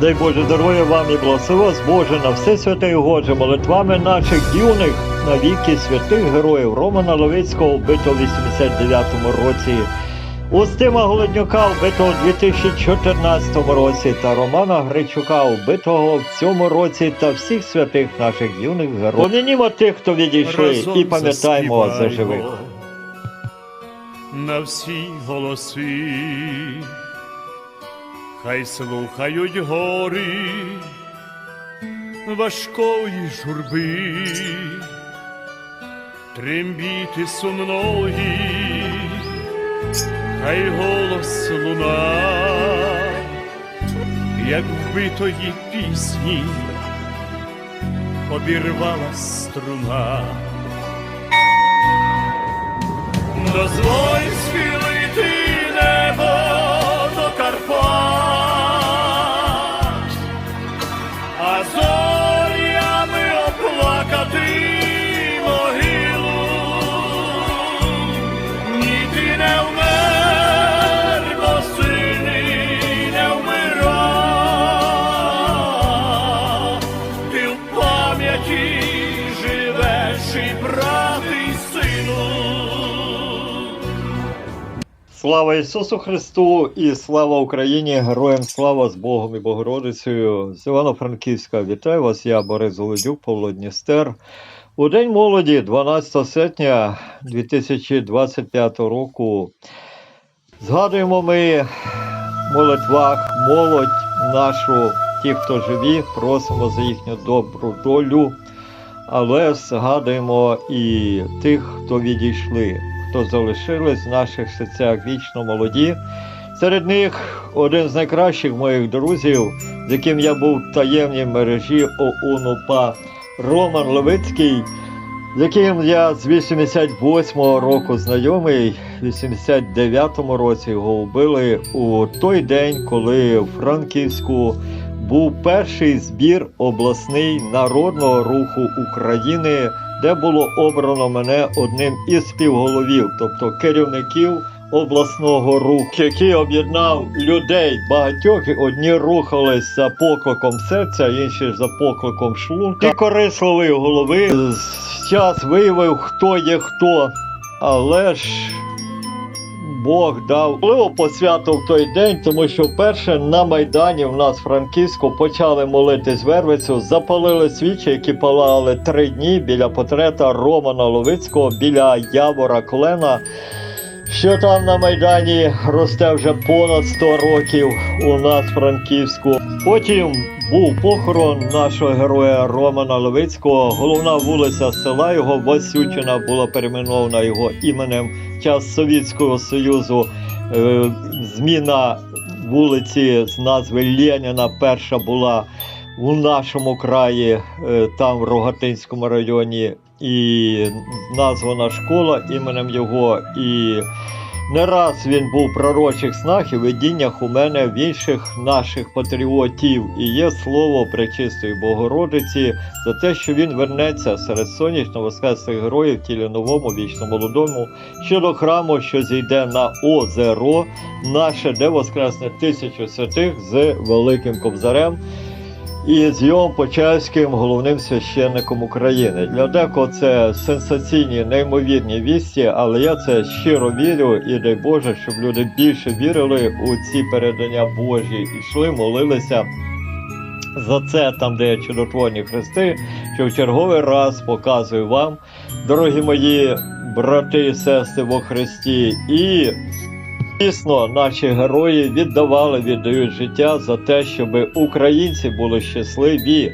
Дай Боже здоров'я вам і благослови вас, Боже, на все святе і Гоже, молитвами наших юних на віки святих героїв Романа Ловицького, вбитого в 89-му році, Устима Голоднюка, вбитого у 2014 році, та Романа Гречука, вбитого в цьому році, та всіх святих наших юних героїв. Помінімо тих, хто відійшли, і пам'ятаємо за живих. на всі голоси, хай слухають гори важкої журби, трембіти сумної, хай голос луна, як вбитої пісні, обірвала струна. Дозволь Слава Ісусу Христу і слава Україні! Героям слава з Богом і Богородицею! З Івано-Франківська вітаю вас, я Борис Золодюк, Павло Дністер. У День молоді, 12 серпня 2025 року, згадуємо ми в молитвах молодь нашу, ті, хто живі, просимо за їхню добру долю, але згадуємо і тих, хто відійшли, хто залишились в наших серцях вічно молоді. Серед них один з найкращих моїх друзів, з яким я був в таємній мережі ОУН-УПА Роман Левицький, з яким я з 88-го року знайомий, в 89-му році його вбили у той день, коли в Франківську був перший збір обласний народного руху України, де було обрано мене одним із співголовів, тобто керівників обласного руху, який об'єднав людей багатьох. Одні рухались за покликом серця, інші за покликом шлунка. І корисливий голови час виявив, хто є хто, але ж. Бог дав. Впливу посвято в той день, тому що вперше на Майдані в нас Франківську почали молитись вервицю, запалили свічі, які палали три дні біля портрета Романа Ловицького, біля Явора Клена, що там на Майдані росте вже понад 100 років у нас Франківську. Потім був похорон нашого героя Романа Левицького. Головна вулиця села його Васючина була перейменована його іменем час Совєтського Союзу. Е, Зміна вулиці з назви Леніна перша була у нашому краї, е, там в Рогатинському районі, і названа школа іменем його. І не раз він був пророчих снах і видіннях у мене в інших наших патріотів. І є слово Пречистої Богородиці за те, що він вернеться серед сонячно воскреслих героїв тілі новому, вічно молодому, щодо храму, що зійде на озеро, наше, де воскресне тисячу святих з Великим Кобзарем. І з Йом Почаївським головним священником України. Для декого це сенсаційні, неймовірні вісті, але я це щиро вірю і дай Боже, щоб люди більше вірили у ці передання Божі, йшли, молилися за це, там, де чудотворні хрести, що в черговий раз показую вам, дорогі мої брати і сестри во Христі, і Дійсно, наші герої віддавали, віддають життя за те, щоб українці були щасливі.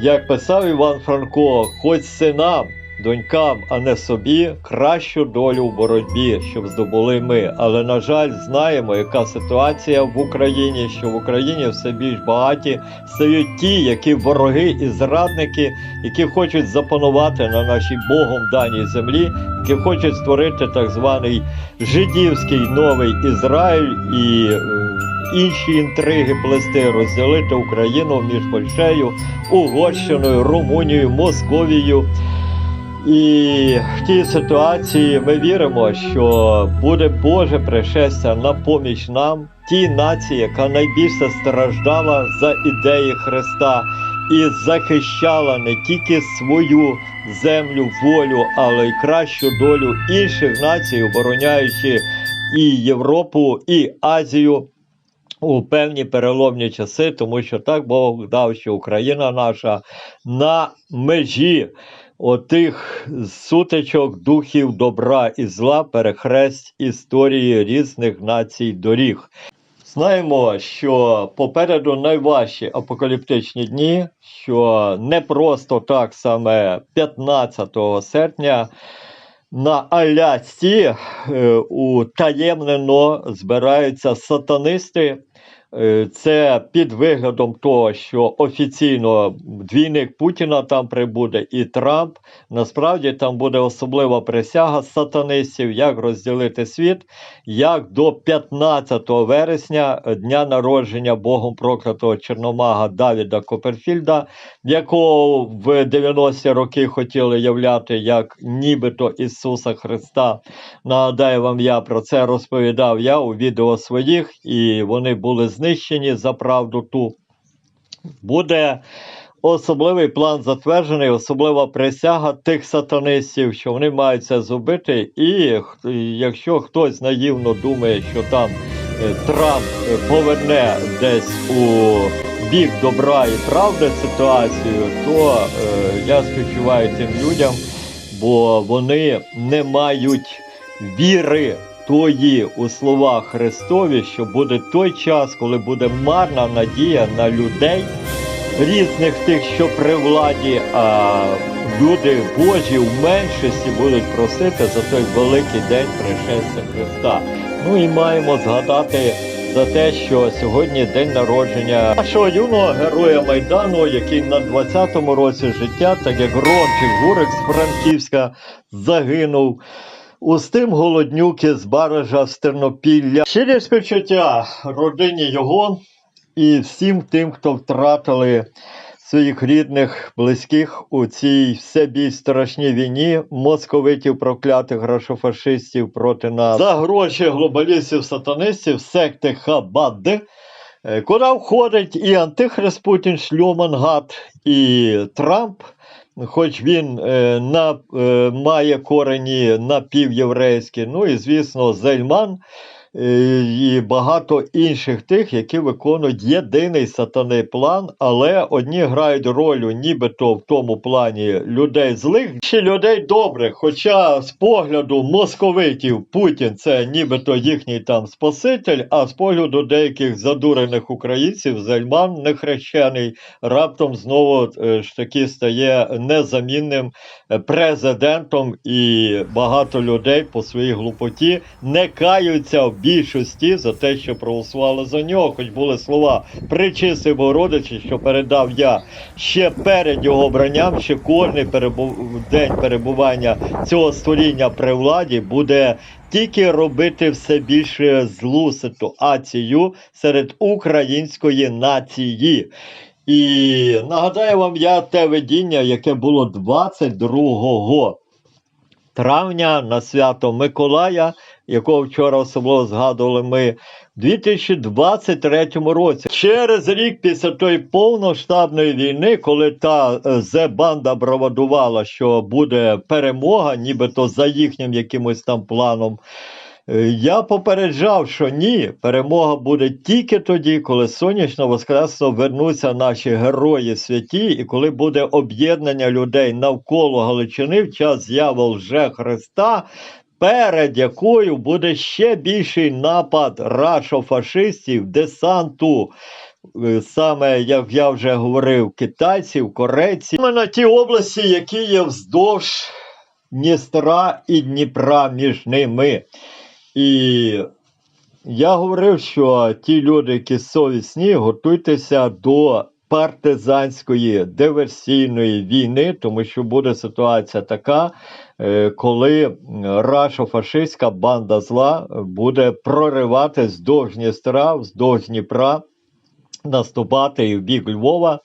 Як писав Іван Франко, хоч синам, донькам, а не собі, кращу долю в боротьбі, щоб здобули ми. Але, на жаль, знаємо, яка ситуація в Україні, що в Україні все більш багаті стають ті, які вороги і зрадники, які хочуть запанувати на нашій Богом даній землі, які хочуть створити так званий жидівський новий Ізраїль і е, інші інтриги плести, розділити Україну між Польщею, Угорщиною, Румунією, Московією. І в тій ситуації ми віримо, що буде Боже пришестя на поміч нам, тій нації, яка найбільше страждала за ідеї Христа і захищала не тільки свою землю, волю, але й кращу долю інших націй, обороняючи і Європу, і Азію у певні переломні часи, тому що так Бог дав, що Україна наша на межі отих сутичок духів добра і зла, перехресть історії різних націй доріг. Знаємо, що попереду найважчі апокаліптичні дні, що не просто так саме 15 серпня на Алясці е, утаємнено збираються сатанисти. Е, Це під виглядом того, що офіційно двійник Путіна там прибуде і Трамп. Насправді там буде особлива присяга сатанистів, як розділити світ, як до 15 вересня, дня народження Богом проклятого Чорномага Давіда Коперфільда, якого в 90-ті роки хотіли являти як нібито Ісуса Христа. Нагадаю вам, я про це розповідав я у відео своїх, і вони були знищені за правду ту. Буде особливий план затверджений, особлива присяга тих сатанистів, що вони мають це зробити. І якщо хтось наївно думає, що там е, Трамп поверне десь у бік добра і правди ситуацію, то е, я співчуваю тим людям, бо вони не мають віри тої у слова Христові, що буде той час, коли буде марна надія на людей, різних тих, що при владі, а люди Божі в меншості будуть просити за той великий день пришестя Христа. Ну і маємо згадати за те, що сьогодні день народження нашого юного героя Майдану, який на 20-му році життя, так як Ромчик Гурик з Франківська загинув. Устим Голоднюки з Баража з Тернопілля. Щирі співчуття родині його і всім тим, хто втратили своїх рідних, близьких у цій все більш страшній війні московитів, проклятих грошофашистів проти нас. За гроші глобалістів, сатанистів, секти Хабад, е, куди входить і Антихрист Путін, Шльоман Гад, і Трамп. Хоч він е, на, е, має корені напівєврейські, ну і звісно, Зельман і багато інших тих, які виконують єдиний сатаний план, але одні грають роль нібито в тому плані людей злих, чи людей добрих. Хоча з погляду московитів Путін це нібито їхній там спаситель, а з погляду деяких задурених українців Зельман нехрещений раптом знову е, ж таки стає незамінним е, президентом, і багато людей по своїй глупоті не каються в більшості за те, що проголосували за нього. Хоч були слова причисти Богородичі, що передав я ще перед його обранням, ще кожний перебу... день перебування цього створіння при владі буде. Тільки робити все більше злу ситуацію серед української нації. І нагадаю вам я те видіння, яке було 22 травня на свято Миколая, якого вчора особливо згадували ми, в 2023 році. Через рік після тої повноштабної війни, коли та е, Зе-банда бравадувала, що буде перемога, нібито за їхнім якимось там планом. Е, Я попереджав, що ні, перемога буде тільки тоді, коли сонячно воскресно вернуться наші герої святі, і коли буде об'єднання людей навколо Галичини в час з'яви лже Христа, перед якою буде ще більший напад рашофашистів, десанту. е, Саме, як я вже говорив, китайців, корейців, саме на ті області, які є вздовж Дністра і Дніпра між ними. І я говорив, що ті люди, які совісні, готуйтеся до партизанської диверсійної війни, тому що буде ситуація така, е, коли рашо-фашистська банда зла буде проривати вздовж Дністра, вздовж Дніпра, наступати і в бік Львова.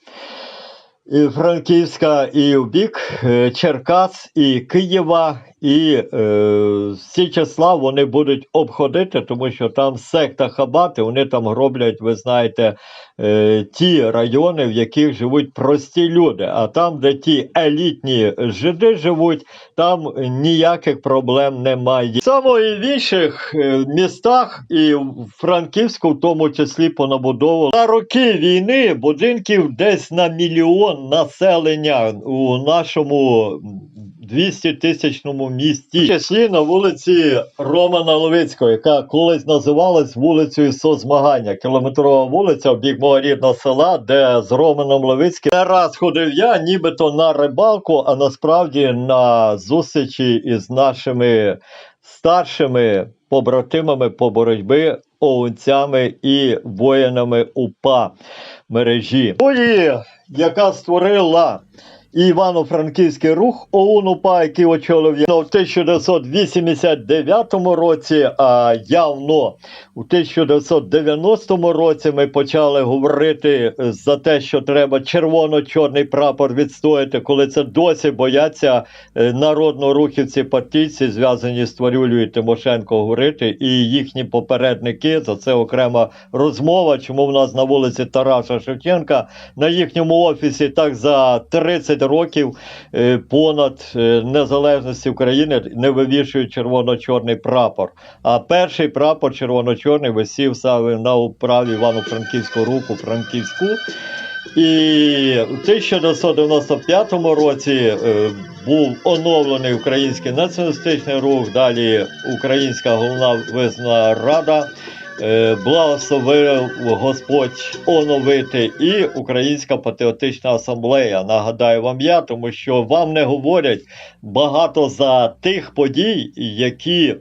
І Франківська, і в бік е, Черкас, і Києва, І е, всі числа вони будуть обходити, тому що там секта Хабати, вони там роблять, ви знаєте, е, ті райони, в яких живуть прості люди. А там, де ті елітні жиди живуть, там ніяких проблем немає. Саме і в інших е, містах, і в Франківську, в тому числі понабудовано на роки війни будинків десь на мільйон населення у нашому 200 тисячному місті, в числі на вулиці Романа Левицького, яка колись називалась вулицею Соцзмагання, кілометрова вулиця в бік мого рідного села, де з Романом Левицьким не раз ходив я, нібито на рибалку, а насправді на зустрічі із нашими старшими побратимами по боротьбі, овцями і воїнами УПА мережі. Яка створила Івано-Франківський рух ОУН УПА, який очолив я в 1989 році, а явно у 1990 році ми почали говорити за те, що треба червоно-чорний прапор відстояти, коли це досі бояться е, народно-рухівці партійці, зв'язані з Тварюлею і Тимошенко говорити, і їхні попередники. За це окрема розмова. Чому в нас на вулиці Тараса Шевченка на їхньому офісі так за 30 років е, понад е, незалежності України не вивішують червоно-чорний прапор. А перший прапор червоно-чорний висів саме на управі Івано-Франківського руху Франківську. І у 1995 році е, був оновлений Український націоналістичний рух, далі Українська головна визнана рада. Е, Благословив Господь оновити і Українська патріотична асамблея. Нагадаю вам я, тому що вам не говорять багато за тих подій, які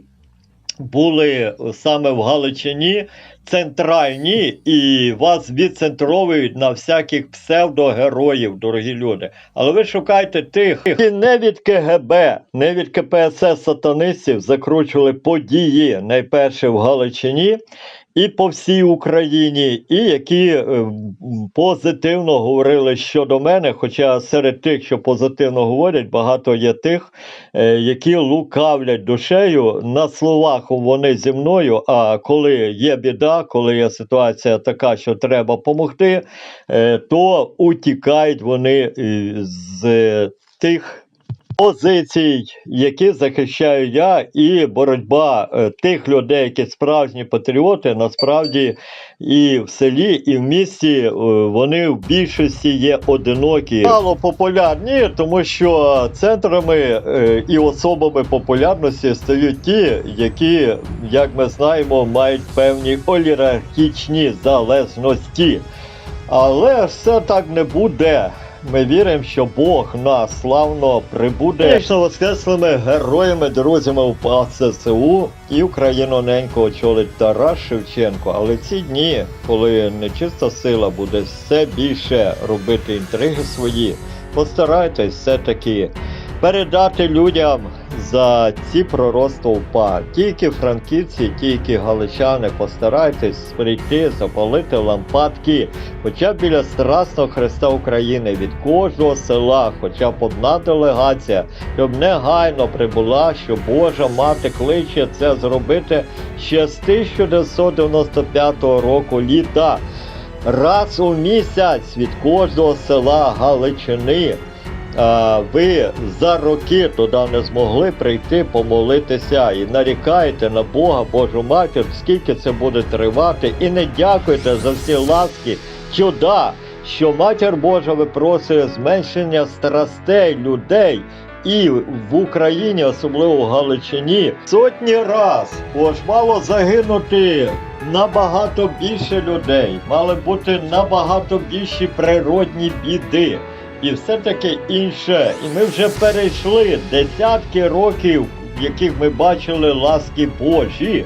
були саме в Галичині центральні, і вас відцентровують на всяких псевдогероїв, дорогі люди. Але ви шукайте тих, які не від КГБ, не від КПСС сатанистів закручували події найперше в Галичині. І по всій Україні, і які е, позитивно говорили щодо мене. Хоча серед тих, що позитивно говорять, багато є тих, е, які лукавлять душею. На словах вони зі мною. А коли є біда, коли є ситуація така, що треба допомогти, то утікають вони е, з тих. Позицій, які захищаю я, і боротьба е, тих людей, які справжні патріоти, насправді і в селі, і в місті е, вони в більшості є одинокі. Мало популярні, тому що центрами е, і особами популярності стають ті, які, як ми знаємо, мають певні олігархічні залежності. Але все так не буде. Ми віримо, що Бог нас славно прибуде вічно воскреслими героями, друзями в ЦСУ і Україну ненько очолить Тарас Шевченко. Але ці дні, коли нечиста сила буде все більше робити інтриги свої, постарайтесь все-таки передати людям за ці пророцтва УПА. Тільки франківці, тільки галичани, постарайтесь прийти, запалити лампадки, хоча біля Страсного Христа України від кожного села, хоча б одна делегація, щоб негайно прибула, що Божа мати кличе це зробити ще з 1995 року літа. Раз у місяць від кожного села Галичини ви за роки туди не змогли прийти помолитися і нарікаєте на Бога Божу матір, скільки це буде тривати, і не дякуєте за всі ласки, чуда, що матір Божа випросує зменшення страстей людей. І в Україні, особливо в Галичині, сотні раз, бо мало загинути набагато більше людей, мали бути набагато більші природні біди і все таке інше. І ми вже перейшли десятки років, в яких ми бачили ласки Божі.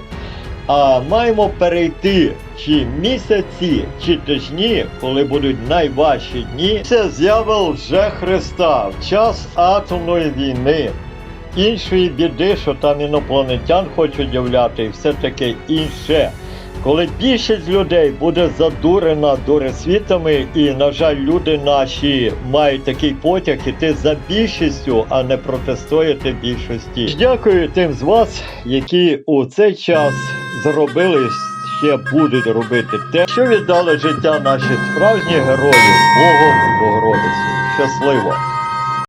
А маємо перейти чи місяці, чи тижні, коли будуть найважчі дні, це з'явив вже Христа в час атомної війни, іншої біди, що там інопланетян хочуть являти, і все таке інше. Коли більшість людей буде задурена дуресвітами, і, на жаль, люди наші мають такий потяг іти за більшістю, а не протистояти більшості. Дякую тим з вас, які у цей час зробили ще будуть робити те, що віддали життя наші справжні герої Богу Богородицю. Щасливо!